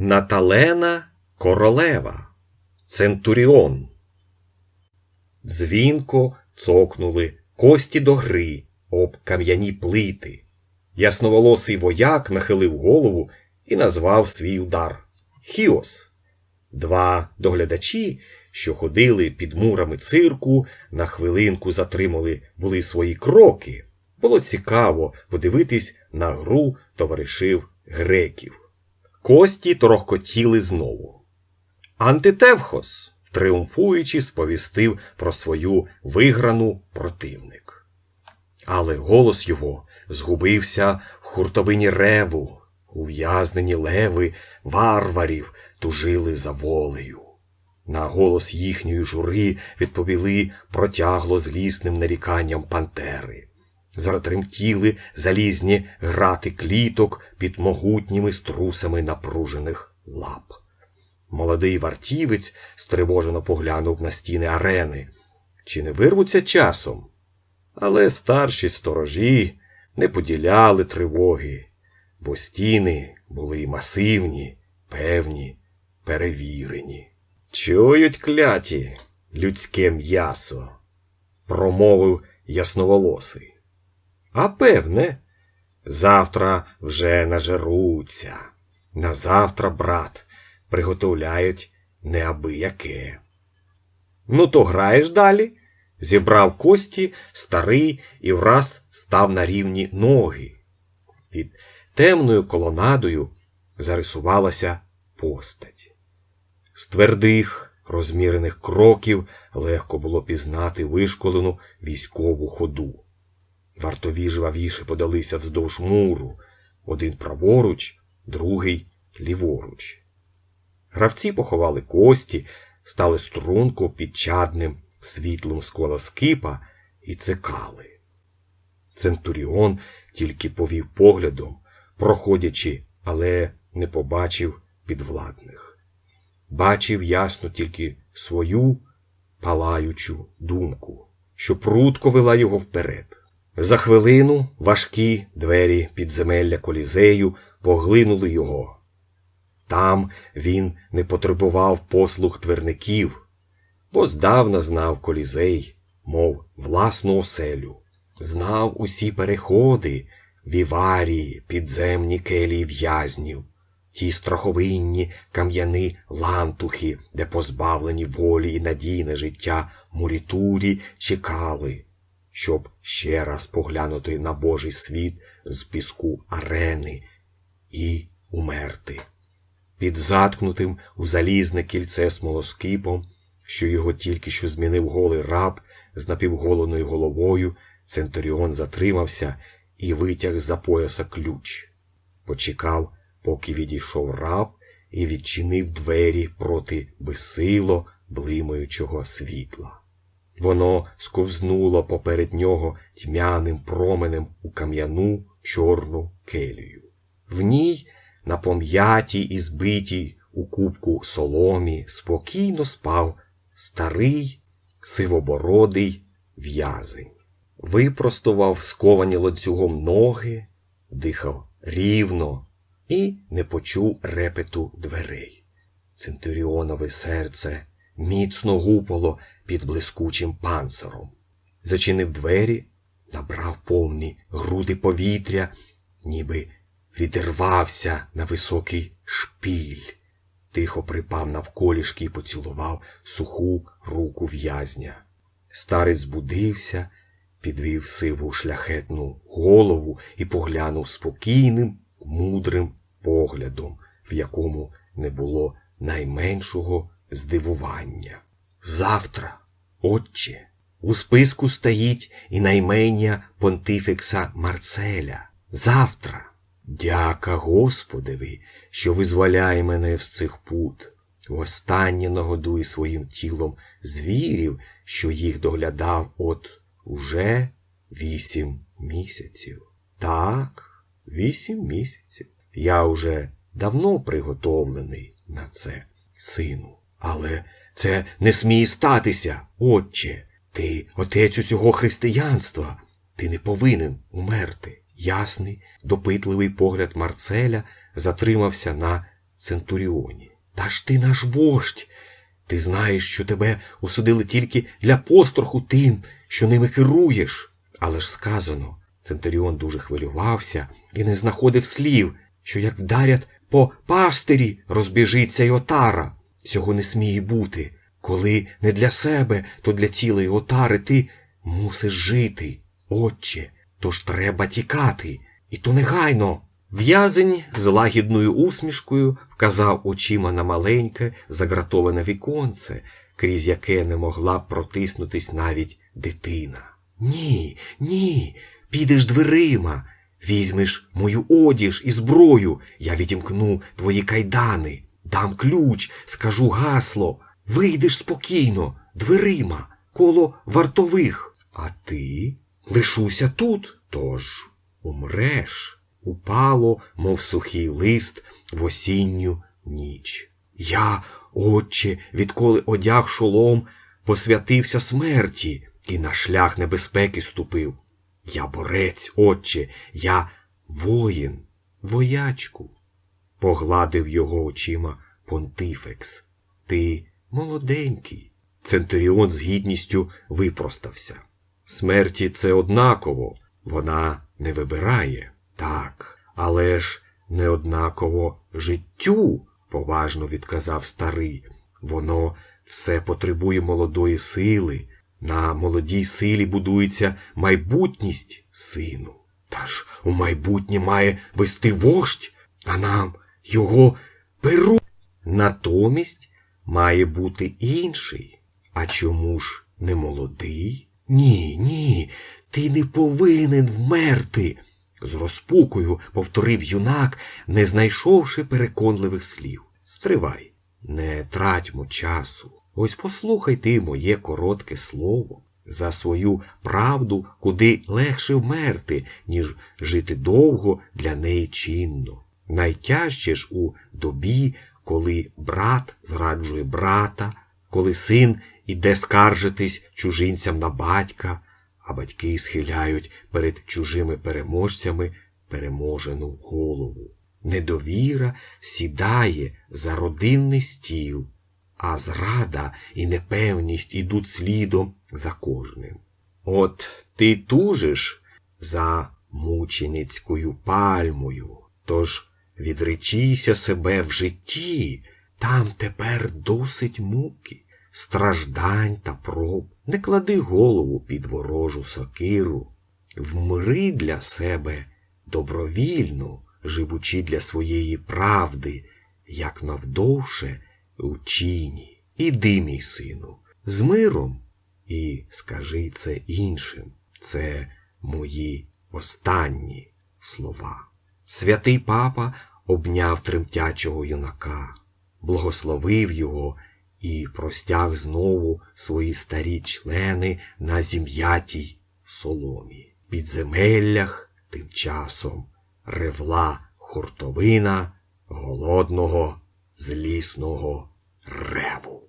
Наталена королева, Центуріон. Дзвінко цокнули кості до гри об кам'яні плити. Ясноволосий вояк нахилив голову і назвав свій удар Хіос. Два доглядачі, що ходили під мурами цирку, на хвилинку затримали були свої кроки. Було цікаво подивитись на гру товаришів греків. Кості торохкотіли знову. Антитевхос, тріумфуючи, сповістив про свою виграну противник. Але голос його згубився в хуртовині реву, ув'язнені леви варварів тужили за волею. На голос їхньої жури відповіли протягло злісним наріканням пантери. Затремтіли залізні грати кліток під могутніми струсами напружених лап. Молодий вартівець стривожено поглянув на стіни арени. Чи не вирвуться часом? Але старші сторожі не поділяли тривоги, бо стіни були масивні, певні, перевірені. Чують кляті людське м'ясо, промовив ясноволосий. А певне, завтра вже нажеруться. На завтра, брат, приготовляють неабияке. Ну, то граєш далі? Зібрав кості старий і враз став на рівні ноги. Під темною колонадою зарисувалася постать. З твердих, розмірених кроків легко було пізнати вишколену військову ходу. Вартові жвавіше подалися вздовж муру, один праворуч, другий ліворуч. Гравці поховали кості, стали струнко під чадним світлом скипа і цикали. Центуріон тільки повів поглядом, проходячи, але не побачив підвладних. Бачив ясно тільки свою палаючу думку, що прутко вела його вперед. За хвилину важкі двері підземелля колізею поглинули його. Там він не потребував послуг тверників, бо здавна знав колізей, мов власну оселю, знав усі переходи, віварії, підземні келії в'язнів, ті страховинні кам'яни лантухи, де позбавлені волі і надійне життя мурітурі чекали, щоб ще раз поглянути на Божий світ з піску арени і умерти. Під заткнутим у залізне кільце смолоскипом, що його тільки що змінив голий раб з напівголеною головою, Центуріон затримався і витяг з-за пояса ключ. Почекав, поки відійшов раб і відчинив двері проти безсило блимаючого світла. Воно сковзнуло поперед нього тьмяним променем у кам'яну чорну келію. В ній, на пом'ятій і збитій у кубку соломі, спокійно спав старий сивобородий в'язень. Випростував сковані ланцюгом ноги, дихав рівно і не почув репету дверей. Центуріонове серце міцно гупало під блискучим панциром. Зачинив двері, набрав повні груди повітря, ніби відірвався на високий шпіль, тихо припав навколішки і поцілував суху руку в'язня. Старець збудився, підвів сиву шляхетну голову і поглянув спокійним, мудрим поглядом, в якому не було найменшого здивування. Завтра, отче, у списку стоїть і наймення понтифекса Марцеля. Завтра. Дяка Господеві, що визволяє мене з цих пут. Востаннє нагодує своїм тілом звірів, що їх доглядав от уже вісім місяців. Так, вісім місяців. Я уже давно приготовлений на це, сину. Але це не сміє статися, отче. Ти отець усього християнства. Ти не повинен умерти. Ясний, допитливий погляд Марцеля затримався на Центуріоні. Та ж ти наш вождь. Ти знаєш, що тебе осудили тільки для постраху тим, що ними керуєш. Але ж сказано, Центуріон дуже хвилювався і не знаходив слів, що як вдарять по пастирі, розбіжиться й отара. Цього не сміє бути. Коли не для себе, то для цілої отари ти мусиш жити, отче, тож треба тікати, і то негайно. В'язень з лагідною усмішкою вказав очима на маленьке, загратоване віконце, крізь яке не могла б протиснутись навіть дитина. Ні, ні, підеш дверима, візьмеш мою одіж і зброю, я відімкну твої кайдани, дам ключ, скажу гасло, вийдеш спокійно, дверима, коло вартових. А ти лишуся тут, тож умреш. Упало, мов сухий лист в осінню ніч. Я, отче, відколи одяг шолом, посвятився смерті і на шлях небезпеки ступив. Я борець, отче, я воїн, воячку. Погладив його очима понтифекс. Ти молоденький. Центуріон з гідністю випростався. Смерті це однаково, вона не вибирає. Так, але ж не однаково життю, поважно відказав старий. Воно все потребує молодої сили. На молодій силі будується майбутність сину. Та ж у майбутнє має вести вождь, а нам його перу. Натомість має бути інший. А чому ж не молодий? Ні, ні, ти не повинен вмерти. З розпукою повторив юнак, не знайшовши переконливих слів. Стривай, не тратьмо часу. Ось послухай ти моє коротке слово. За свою правду куди легше вмерти, ніж жити довго для неї чинно. Найтяжче ж у добі, коли брат зраджує брата, коли син іде скаржитись чужинцям на батька, а батьки схиляють перед чужими переможцями переможену голову. Недовіра сідає за родинний стіл, а зрада і непевність ідуть слідом за кожним. От ти тужиш за мученицькою пальмою, тож відречися себе в житті, там тепер досить муки, страждань та проб. Не клади голову під ворожу сокиру, вмри для себе добровільно, живучи для своєї правди, як навдовше у чіні. Іди, мій сину, з миром і скажи це іншим. Це мої останні слова. Святий папа обняв тремтячого юнака, благословив його і простяг знову свої старі члени на зім'ятій соломі. В підземеллях тим часом ревла хуртовина голодного злісного реву.